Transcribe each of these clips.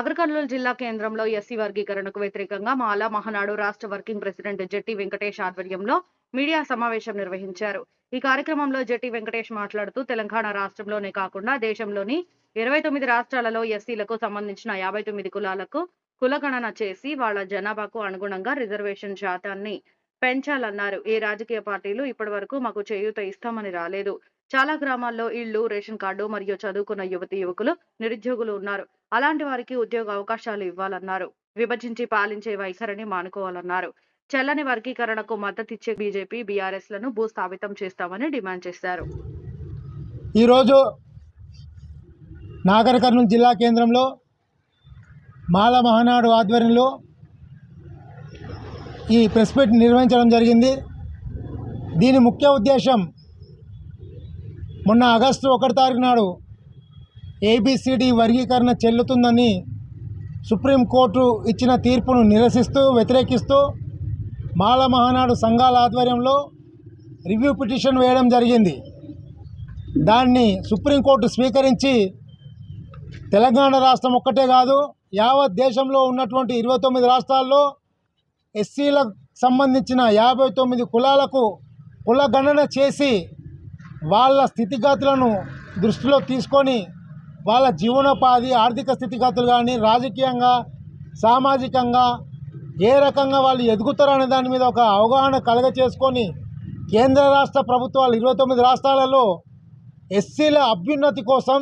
నాగర్ కర్నూలు జిల్లా కేంద్రంలో ఎస్సీ వర్గీకరణకు వ్యతిరేకంగా మాలా మహానాడు రాష్ట్ర వర్కింగ్ ప్రెసిడెంట్ జట్టి వెంకటేష్ ఆధ్వర్యంలో మీడియా సమావేశం నిర్వహించారు. ఈ కార్యక్రమంలో జెట్టి వెంకటేష్ మాట్లాడుతూ తెలంగాణ రాష్ట్రంలోనే కాకుండా దేశంలోని ఇరవై తొమ్మిది రాష్ట్రాలలో ఎస్సీలకు సంబంధించిన యాభై తొమ్మిది కులాలకు కులగణన చేసి వాళ్ళ జనాభాకు అనుగుణంగా రిజర్వేషన్ శాతాన్ని పెంచాలన్నారు. ఏ రాజకీయ పార్టీలు ఇప్పటి వరకు మాకు చేయూత ఇస్తామని రాలేదు. చాలా గ్రామాల్లో ఇళ్ళు రేషన్ కార్డు మరియు చదువుకున్న యువతి యువకులు నిరుద్యోగులు ఉన్నారు. అలాంటి వారికి ఉద్యోగ అవకాశాలు ఇవ్వాలన్నారు. విభజించి పాలించే వైఖరిని మానుకోవాలన్నారు. చెల్లని వర్గీకరణకు మద్దతిచ్చే బీజేపీ బీఆర్ఎస్లను భూస్థాపితం చేస్తామని డిమాండ్ చేశారు. ఈరోజు నాగర్ కర్నూలు జిల్లా కేంద్రంలో మాల మహానాడు ఆధ్వర్యంలో ఈ ప్రెస్ మీట్ నిర్వహించడం జరిగింది. దీని ముఖ్య ఉద్దేశం మొన్న ఆగస్టు ఒకటి తారీఖు నాడు ఏబిసిడి వర్గీకరణ చెల్లుతుందని సుప్రీంకోర్టు ఇచ్చిన తీర్పును నిరసిస్తూ వ్యతిరేకిస్తూ మాల మహానాడు సంఘాల ఆధ్వర్యంలో రివ్యూ పిటిషన్ వేయడం జరిగింది. దాన్ని సుప్రీంకోర్టు స్వీకరించి తెలంగాణ రాష్ట్రం ఒక్కటే కాదు యావత్ దేశంలో ఉన్నటువంటి ఇరవై తొమ్మిది రాష్ట్రాల్లో ఎస్సీలకు సంబంధించిన యాభై తొమ్మిది కులాలకు కులగణన చేసి వాళ్ళ స్థితిగతులను దృష్టిలో తీసుకొని వాళ్ళ జీవనోపాధి ఆర్థిక స్థితిగతులు కానీ రాజకీయంగా సామాజికంగా ఏ రకంగా వాళ్ళు ఎదుగుతారు అనే దాని మీద ఒక అవగాహన కలగ చేసుకొని కేంద్ర రాష్ట్ర ప్రభుత్వాలు ఇరవై తొమ్మిది రాష్ట్రాలలో ఎస్సీల అభ్యున్నతి కోసం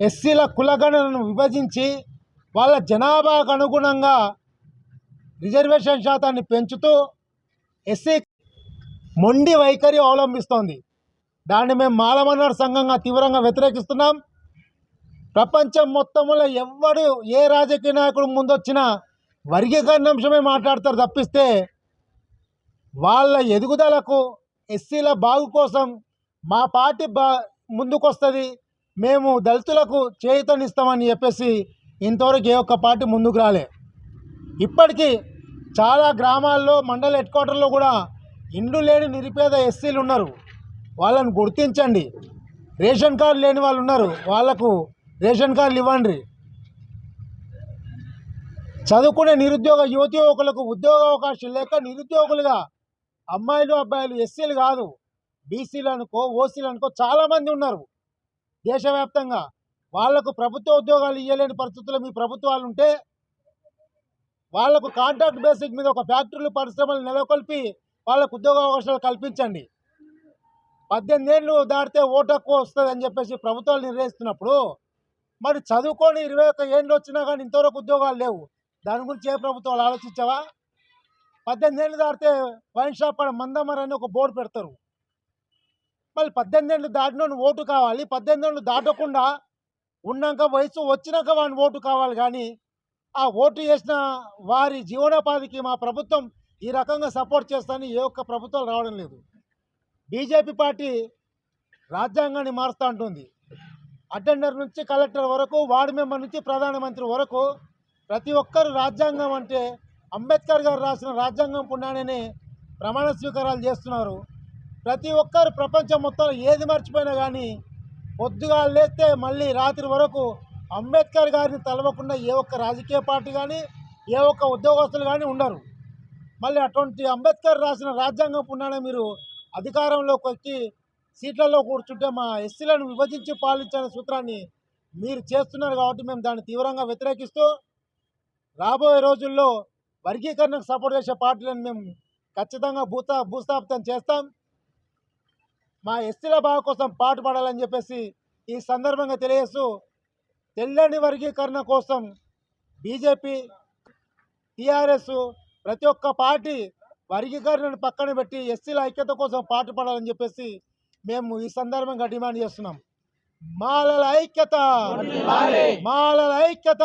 ఎస్సీల కులగణనను విభజించి వాళ్ళ జనాభాకు అనుగుణంగా రిజర్వేషన్ శాతాన్ని పెంచుతూ ఎస్సీ మొండి వైఖరి అవలంబిస్తోంది. దాన్ని మేము మాలమన్నాడు సంఘంగా తీవ్రంగా వ్యతిరేకిస్తున్నాం. ప్రపంచం మొత్తంలో ఎవడు ఏ రాజకీయ నాయకుడు ముందొచ్చినా వర్గీకరణ అంశమే మాట్లాడతారు తప్పిస్తే వాళ్ళ ఎదుగుదలకు ఎస్సీల బాగు కోసం మా పార్టీ బా ముందుకొస్తుంది. మేము దళితులకు చేయుతనిస్తామని చెప్పేసి ఇంతవరకు ఏ ఒక్క పార్టీ ముందుకు రాలే. ఇప్పటికీ చాలా గ్రామాల్లో మండల హెడ్ క్వార్టర్లో కూడా ఇండ్లు లేని నిరుపేద ఎస్సీలు ఉన్నారు. వాళ్ళని గుర్తించండి. రేషన్ కార్డు లేని వాళ్ళు ఉన్నారు. వాళ్ళకు రేషన్ కార్డులు ఇవ్వండి. చదువుకునే నిరుద్యోగ యువతి యువకులకు ఉద్యోగ అవకాశం లేక నిరుద్యోగులుగా అమ్మాయిలు అబ్బాయిలు ఎస్సీలు కాదు బీసీలు అనుకో ఓసీలు అనుకో చాలామంది ఉన్నారు. దేశవ్యాప్తంగా వాళ్ళకు ప్రభుత్వ ఉద్యోగాలు ఇవ్వలేని పరిస్థితుల్లో మీ ప్రభుత్వాలు ఉంటే వాళ్ళకు కాంట్రాక్ట్ బేసిక్ మీద ఒక ఫ్యాక్టరీలు పరిశ్రమలు నెలకొల్పి వాళ్ళకు ఉద్యోగ అవకాశాలు కల్పించండి. పద్దెనిమిది ఏళ్ళు దాటితే ఓటు హక్కు వస్తుంది అని చెప్పేసి ప్రభుత్వాలు నిర్ణయిస్తున్నప్పుడు మరి చదువుకొని ఇరవై ఒక్క ఏళ్ళు వచ్చినా కానీ ఇంతవరకు ఉద్యోగాలు లేవు. దాని గురించి ఏ ప్రభుత్వాలు ఆలోచించావా? పద్దెనిమిది ఏళ్ళు దాటితే వైన్ షాప్ కాడ మందమర్ అని ఒక బోర్డు పెడతారు. మళ్ళీ పద్దెనిమిది ఏళ్ళు దాటిన ఓటు కావాలి. పద్దెనిమిది ఏళ్ళు దాటకుండా ఉన్నాక వయసు వచ్చినాక వాడిని ఓటు కావాలి కానీ ఆ ఓటు చేసిన వారి జీవనోపాధికి మా ప్రభుత్వం ఈ రకంగా సపోర్ట్ చేస్తానని ఏ ఒక్క ప్రభుత్వాలు రావడం లేదు. బీజేపీ పార్టీ రాజ్యాంగాన్ని మారుస్తూ ఉంటుంది అటెండర్ నుంచి కలెక్టర్ వరకు వార్డు మెంబర్ నుంచి ప్రధానమంత్రి వరకు ప్రతి ఒక్కరు రాజ్యాంగం అంటే అంబేద్కర్ గారు రాసిన రాజ్యాంగం పుణ్యాన్ని ప్రమాణ స్వీకారాలు చేస్తున్నారు. ప్రతి ఒక్కరు ప్రపంచం మొత్తం ఏది మర్చిపోయినా కానీ పొద్దుగా లేస్తే మళ్ళీ రాత్రి వరకు అంబేద్కర్ గారిని తలవకుండా ఏ ఒక్క రాజకీయ పార్టీ కానీ ఏ ఒక్క ఉద్యోగస్తులు కానీ ఉండరు. మళ్ళీ అటువంటి అంబేద్కర్ రాసిన రాజ్యాంగం పుణ్యాన్ని మీరు అధికారంలోకి వచ్చి సీట్లలో కూర్చుంటే మా ఎస్సీలను విభజించి పాలించనే సూత్రాన్ని మీరు చేస్తున్నారు కాబట్టి మేము దాన్ని తీవ్రంగా వ్యతిరేకిస్తూ రాబోయే రోజుల్లో వర్గీకరణకు సపోర్ట్ చేసే పార్టీలను మేము ఖచ్చితంగా భూతా భూస్థాపితం చేస్తాం. మా ఎస్సీల బాగు కోసం పాటుపడాలని చెప్పేసి ఈ సందర్భంగా తెలియజేస్తూ తెల్లని వర్గీకరణ కోసం బీజేపీ టీఆర్ఎస్ ప్రతి ఒక్క పార్టీ వర్గీకరణను పక్కన పెట్టి ఎస్సీల ఐక్యత కోసం పాటుపడాలని చెప్పేసి మేము ఈ సందర్భంగా డిమాండ్ చేస్తున్నాం. మాలల ఐక్యత! మాలల ఐక్యత!